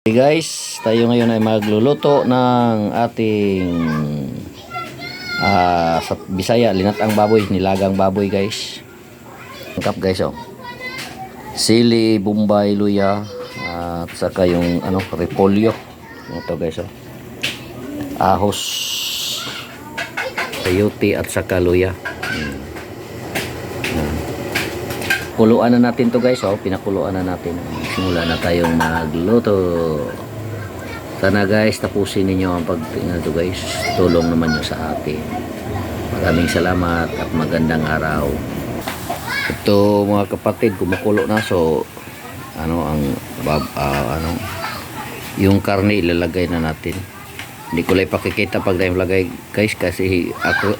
Okay guys, tayo ngayon ay magluluto ng ating ah sa Bisaya, linatang baboy, nilagang baboy guys. Tangkap guys oh. Sili, bombay, luya, at saka yung ano, repolyo. Ito guys oh. Ahos, sayote at saka luya. Hmm. Yan. Kuluan na natin to guys oh, pinakuluan na natin. Simula na tayong magluto. Sana guys, tapusin ninyo ang pagtingnan to guys. Tulong naman nyo sa atin. Maraming salamat at magandang araw. Ito mga kapatid, kumukulo na so ano ang ah, ano yung karne ilalagay na natin. Hindi ko lang pakikita pag tayo lagay guys kasi ako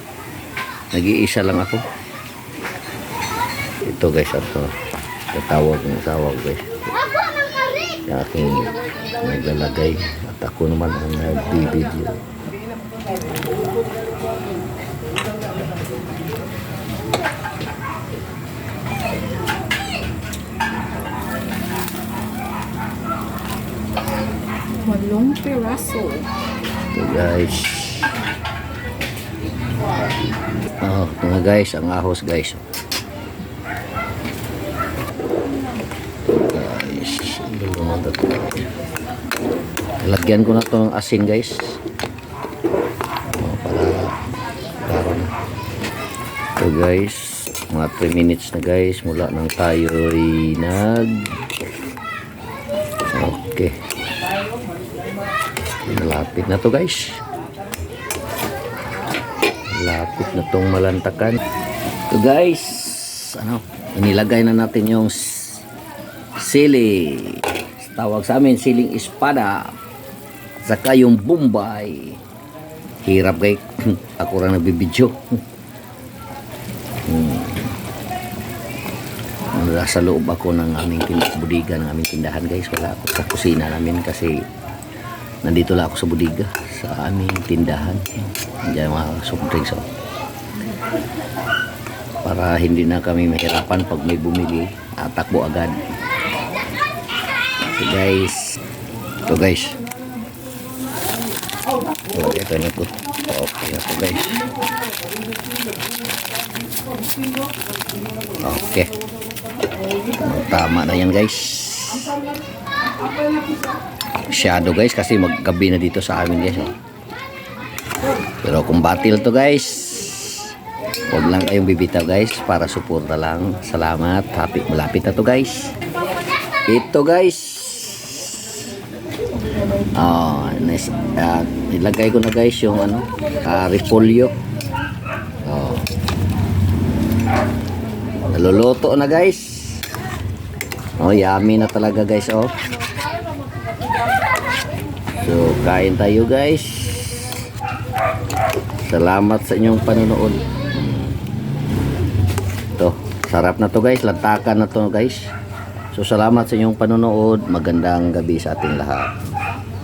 nag-iisa lang ako. Ito guys, ito. Tatawag ng tawag guys. Yung aking naglalagay. At ako naman ang nagbibideo. Walong piraso. Ito guys. Oh, ito guys, ang ahos guys. Guys, luluman na to. Lagyan ko na to ng asin guys. Oh, para. Ito guys, mga 3 minutes na guys mula nang tayo'y nag Okay. Malapit na to guys. Malapit na tong malantakan. So guys, ano, inilagay na natin yung sili. Tawag sa amin, siling espada. Saka yung bombay. Hirap guys. Ako lang nagbibidyo. hmm. Nasa loob ako ng aming budiga, ng aming tindahan guys. Wala ako sa kusina namin kasi nandito lang ako sa budiga sa aming tindahan diyan mga soft drinks oh. para hindi na kami mahirapan pag may bumili ah, takbo agad so guys. Ito guys. So, ito na po. Okay na po guys. Okay. Tama na yan guys. Shadow guys kasi maggabi na dito sa amin guys oh. pero kung battle to guys huwag lang kayong bibitaw guys para suporta lang. Salamat. Happy malapit na to guys. Ito guys oh, nice. uh, nilagay ko na guys yung ano uh, repolyo oh. naluluto na guys oh yummy na talaga guys oh So, kain tayo guys. Salamat sa inyong panonood. Ito, sarap na to guys. Lantakan na to guys. So, salamat sa inyong panonood. Magandang gabi sa ating lahat.